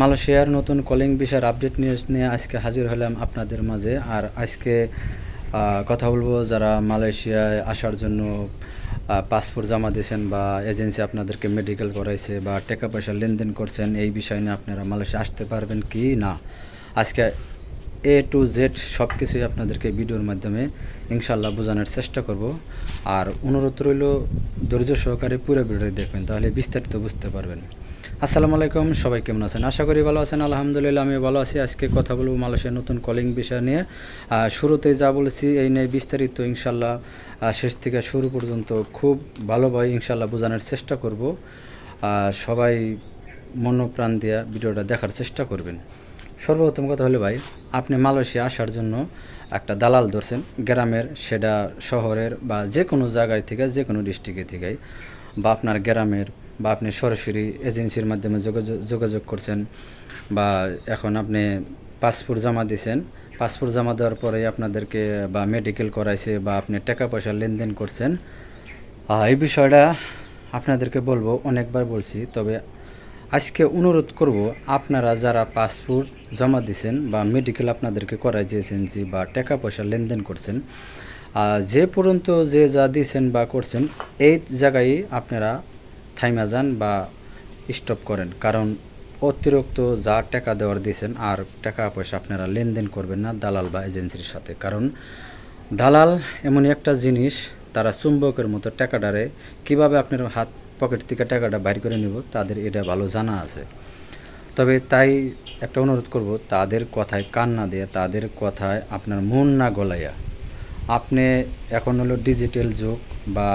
মালয়েশিয়ার নতুন কলিং বিষয়ের আপডেট নিউজ নিয়ে আজকে হাজির হলাম আপনাদের মাঝে। আর আজকে কথা বলব যারা মালয়েশিয়ায় আসার জন্য পাসপোর্ট জমা দিয়েছেন বা এজেন্সি আপনাদেরকে মেডিকেল করাইছে বা টাকা পয়সা লেনদেন করছেন, এই বিষয় নিয়ে আপনারা মালয়েশিয়া আসতে পারবেন কি না? আজকে এ টু জেড সব কিছুই আপনাদেরকে ভিডিওর মাধ্যমে ইনশাল্লাহ বোঝানোর চেষ্টা করব। আর অনুরোধ রইল, ধৈর্য সহকারে পুরো ভিডিও দেখবেন, তাহলে বিস্তারিত বুঝতে পারবেন। আসসালামু আলাইকুম সবাই কেমন আছেন? আশা করি ভালো আছেন আলহামদুলিল্লাহ আমি ভালো আছি। আজকে কথা বলব মালয়েশিয়ার নতুন কলিং বিষয় নিয়ে। আহ, শুরুতেই যা বলেছি এই নিয়ে বিস্তারিত ইনশাল্লাহ শেষ থেকে শুরু পর্যন্ত খুব ভালোভাবে ইনশাল্লাহ বোঝানোর চেষ্টা করব। সবাই মনোপ্রাণ দিয়ে ভিডিওটা দেখার চেষ্টা করবেন। সর্বপ্রথম কথা হলো ভাই আপনি মালয়েশিয়া আসার জন্য একটা দালাল ধরছেন গ্রামের সেটা শহরের বা যে কোনো জায়গায় থেকে যে কোনো ডিস্ট্রিক্টে থেকে বা আপনার গ্রামের বা আপনি সরাসরি এজেন্সির মাধ্যমে যোগাযোগ করছেন বা এখন আপনি পাসপোর্ট জমা দিয়েছেন পাসপোর্ট জমা দেওয়ার পরেই আপনাদেরকে বা মেডিকেল করাইছে বা আপনি টাকা পয়সা লেনদেন করছেন এই বিষয়টা আপনাদেরকে বলব, অনেকবার বলছি। তবে আজকে অনুরোধ করব, আপনারা যারা পাসপোর্ট জমা দিয়েছেন বা মেডিকেল আপনাদেরকে করাই দিয়েছেন যে বা টাকা পয়সা লেনদেন করছেন যে পর্যন্ত যে যা দিয়েছেন বা করছেন, এই জায়গায় আপনারা থাইমা যান বা স্টপ করেন। কারণ অতিরিক্ত যা টাকা দেওয়ার দিয়েছেন আর টাকা পয়সা আপনারা লেনদেন করবেন না দালাল বা এজেন্সির সাথে। কারণ দালাল এমনই একটা জিনিস, তারা চুম্বকের মতো টাকাটারে কীভাবে আপনার হাত পকেট থেকে টাকাটা বাইর করে নেব, তাদের এটা ভালো জানা আছে। তবে তাই একটা অনুরোধ করব, তাদের কথায় কান না দিয়ে, তাদের কথায় আপনার মন না গলাইয়া আপনি এখন হলো ডিজিটাল যুগ বা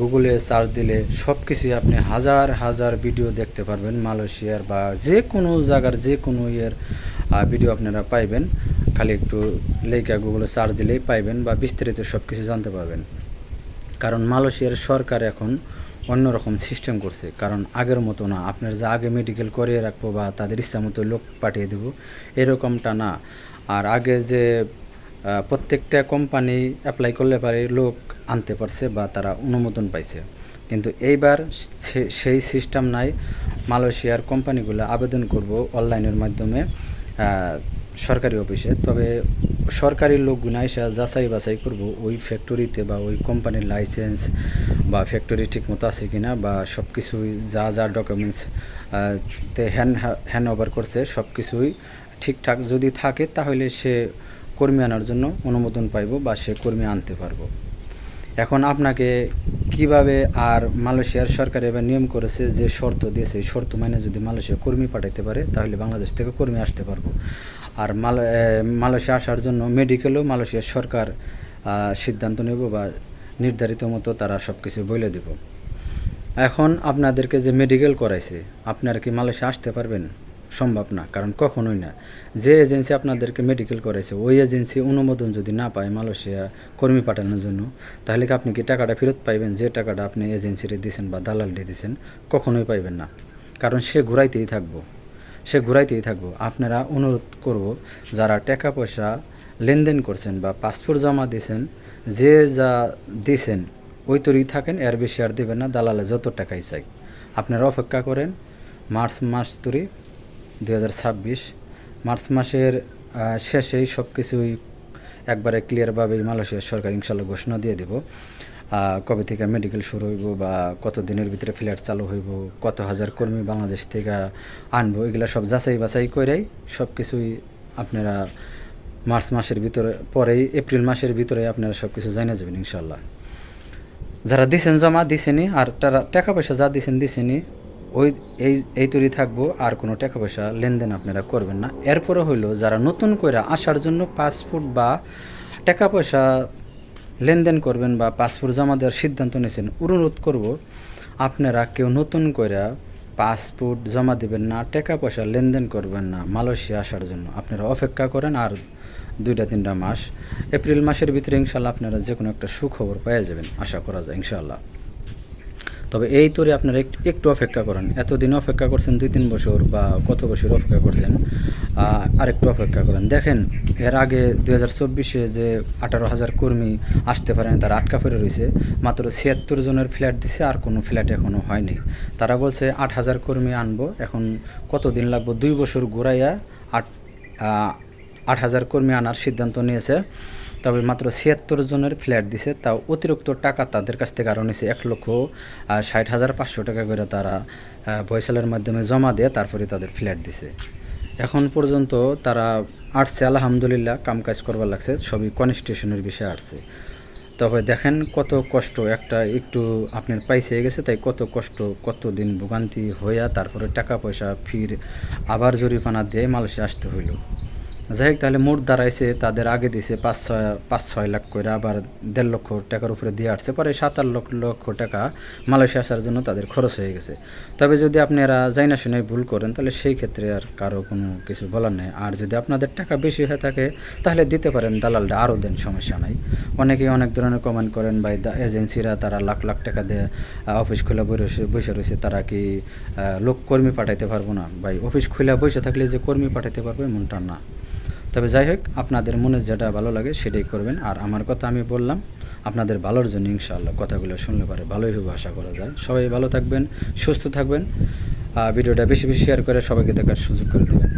গুগলে সার্চ দিলে সব কিছুই আপনি হাজার হাজার ভিডিও দেখতে পারবেন মালয়েশিয়ার বা যে কোনো জায়গার যে কোনো ইয়ের ভিডিও আপনারা পাইবেন। খালি একটু লেখা গুগলে সার্চ দিলেই পাইবেন বা বিস্তারিত সব কিছু জানতে পারবেন। কারণ মালয়েশিয়ার সরকার এখন অন্যরকম সিস্টেম করছে। কারণ আগের মতো না। আপনার যা আগে মেডিকেল করিয়ে রাখব বা তাদের ইচ্ছা মতো লোক পাঠিয়ে দেবো, এরকমটা না। আর আগে যে প্রত্যেকটা কোম্পানি অ্যাপ্লাই করলে পারে লোক আনতে পারছে বা তারা অনুমোদন পাইছে। কিন্তু এইবার সেই সিস্টেম নাই, মালয়েশিয়ার কোম্পানিগুলো আবেদন করব অনলাইনের মাধ্যমে সরকারি অফিসে তবে সরকারি লোকগুলো এসে যাচাই বাছাই করব ওই ফ্যাক্টরিতে বা ওই কোম্পানির লাইসেন্স বা ফ্যাক্টরি ঠিকমতো আছে কি না বা সব কিছুই যা যা ডকুমেন্টস তে হ্যান্ড হ্যান্ড ওভার করছে সব কিছুই ঠিকঠাক যদি থাকে তাহলে সে কর্মী আনার জন্য অনুমোদন পাইব বা সে কর্মী আনতে পারব। এখন আপনাকে কীভাবে আর মালয়েশিয়ার সরকার এবার নিয়ম করেছে যে শর্ত দিয়েছে, এই শর্ত মানে যদি মালয়েশিয়া কর্মী পাঠাইতে পারে, তাহলে বাংলাদেশ থেকে কর্মী আসতে পারব। আর মাল মালয়েশিয়া আসার জন্য মেডিকেলও মালয়েশিয়ার সরকার সিদ্ধান্ত নেব বা নির্ধারিত মতো তারা সব কিছু বলে দেব। এখন আপনাদেরকে যে মেডিকেল করাইছে, আপনারা কি মালয়েশিয়া আসতে পারবেন? সম্ভব না, কারণ কখনোই না। যে এজেন্সি আপনাদেরকে মেডিকেল করাইছে, ওই এজেন্সি অনুমোদন যদি না পায় মালয়েশিয়া কর্মী পাঠানোর জন্য, তাহলে কি আপনি কি টাকাটা ফেরত পাইবেন? যে টাকাটা আপনি এজেন্সিরে দিয়েছেন বা দালালটি দিয়েছেন কখনোই পাইবেন না। কারণ সে ঘুরাইতেই থাকব। সে ঘুরাইতেই থাকব। আপনারা অনুরোধ করব, যারা টাকা পয়সা লেনদেন করছেন বা পাসপোর্ট জমা দিয়েছেন যে যা দিয়েছেন ওই তৈরি থাকেন, এর বেশি আর দেবেন না, দালালে যত টাকাই চাই। আপনারা অপেক্ষা করেন, মার্চ মাস তৈরি দু হাজার ছাব্বিশ। মার্চ মাসের শেষেই সব কিছুই একবারে ক্লিয়ারভাবে মালয়েশিয়ার সরকার ইনশাল্লাহ ঘোষণা দিয়ে দেব। কবে থেকে মেডিকেল শুরু হইব বা কত দিনের ভিতরে ফ্ল্যাট চালু হইব, কত হাজার কর্মী বাংলাদেশ থেকে আনব, এগুলো সব যাচাই বাছাই করেই সব কিছুই আপনারা মার্চ মাসের ভিতরে, পরেই এপ্রিল মাসের ভিতরে আপনারা সব কিছু জানিয়ে যাবেন ইনশাল্লাহ যারা দিছেন জমা, দিছেনি, আর তারা টাকা পয়সা যা দিছেন, দিছেনি ওই, এই এই তৈরি থাকব, আর কোনো টাকা পয়সা লেনদেন আপনারা করবেন না। এরপরে হইল যারা নতুন করে আসার জন্য পাসপোর্ট বা টাকা পয়সা লেনদেন করবেন বা পাসপোর্ট জমা দেওয়ার সিদ্ধান্ত নিয়েছেন, অনুরোধ করব আপনারা কেউ নতুন করে পাসপোর্ট জমা দিবেন না, টাকা পয়সা লেনদেন করবেন না মালয়েশিয়া আসার জন্য। আপনারা অপেক্ষা করেন, আর দুইটা তিনটা মাস, এপ্রিল মাসের ভিতরে ইনশাল্লাহ আপনারা যে কোনো একটা সুখবর পেয়ে যাবেন, আশা করা যায়, ইনশাল্লাহ। তবে এই তরে আপনারা একটু অপেক্ষা করেন। এতদিন অপেক্ষা করছেন, দুই তিন বছর বা কত বছর অপেক্ষা করছেন আরেকটু অপেক্ষা করেন। দেখেন, এর আগে দুই হাজার চব্বিশে যে আঠারো হাজার কর্মী আসতে পারেন, তারা আটকা পড়ে রয়েছে। মাত্র ছিয়াত্তর জনের ফ্ল্যাট দিছে, আর কোনো ফ্ল্যাট এখনও হয়নি। তারা বলছে, আট হাজার কর্মী আনব। এখন কত দিন লাগবে? দুই বছর ঘুরাইয়া আট আট হাজার কর্মী আনার সিদ্ধান্ত নিয়েছে। তবে মাত্র ছিয়াত্তর জনের ফ্ল্যাট দিছে, তাও অতিরিক্ত টাকা তাদের কাছ থেকে আরও নিছে এক লক্ষ ষাট হাজার পাঁচশো টাকা করে তারা ভয়েসালের মাধ্যমে জমা দিয়ে তারপরে তাদের ফ্ল্যাট দিছে। এখন পর্যন্ত তারা আসছে আলহামদুলিল্লাহ, কামকাজ করবার লাগছে, সবই কনস্টিটিউশনের বিষয়ে আসছে তবে দেখেন কত কষ্ট, একটা একটু আপনার পাইছে গেছে, তাই কত কষ্ট কত দিন ভোগান্তি হইয়া তারপরে টাকা পয়সা ফির আবার জরিমানা দিয়ে মালয়েশিয়া আসতে হইল। যাই হোক তাহলে মোট দাঁড়াইছে, তাদের আগে দিছে পাঁচ ছয় পাঁচ ছয় লাখ করে আবার দেড় লক্ষ টাকার উপরে দিয়ে আসছে। পরে সাত আট লক্ষ লক্ষ টাকা মালয়েশিয়া আসার জন্য তাদের খরচ হয়ে গেছে। তবে যদি আপনারা যাই না শুনে ভুল করেন, তাহলে সেই ক্ষেত্রে আর কারও কোনো কিছু বলার নেই। আর যদি আপনাদের টাকা বেশি হয়ে থাকে, তাহলে দিতে পারেন দালালটা আরও দেন, সমস্যা নাই। অনেকেই অনেক ধরনের কমেন্ট করেন বা এজেন্সিরা তারা লাখ লাখ টাকা দিয়ে অফিস খুলে বসে বসে রয়েছে তারা কি লোক কর্মী পাঠাইতে পারব না? ভাই অফিস খোলা বসে থাকলে যে কর্মী পাঠাইতে পারবে, এমনটা না। তবে যাই হোক, আপনাদের মনে যেটা ভালো লাগে সেটাই করবেন। আর আমার কথা আমি বললাম, আপনাদের ভালোর জন্য ইনশাআল্লাহ কথাগুলো শুনলে পারে ভালোই হবে আশা করা যায়। সবাই ভালো থাকবেন, সুস্থ থাকবেন। আর ভিডিওটা বেশি বেশি শেয়ার করে সবাইকে দেখার সুযোগ করে দেবেন।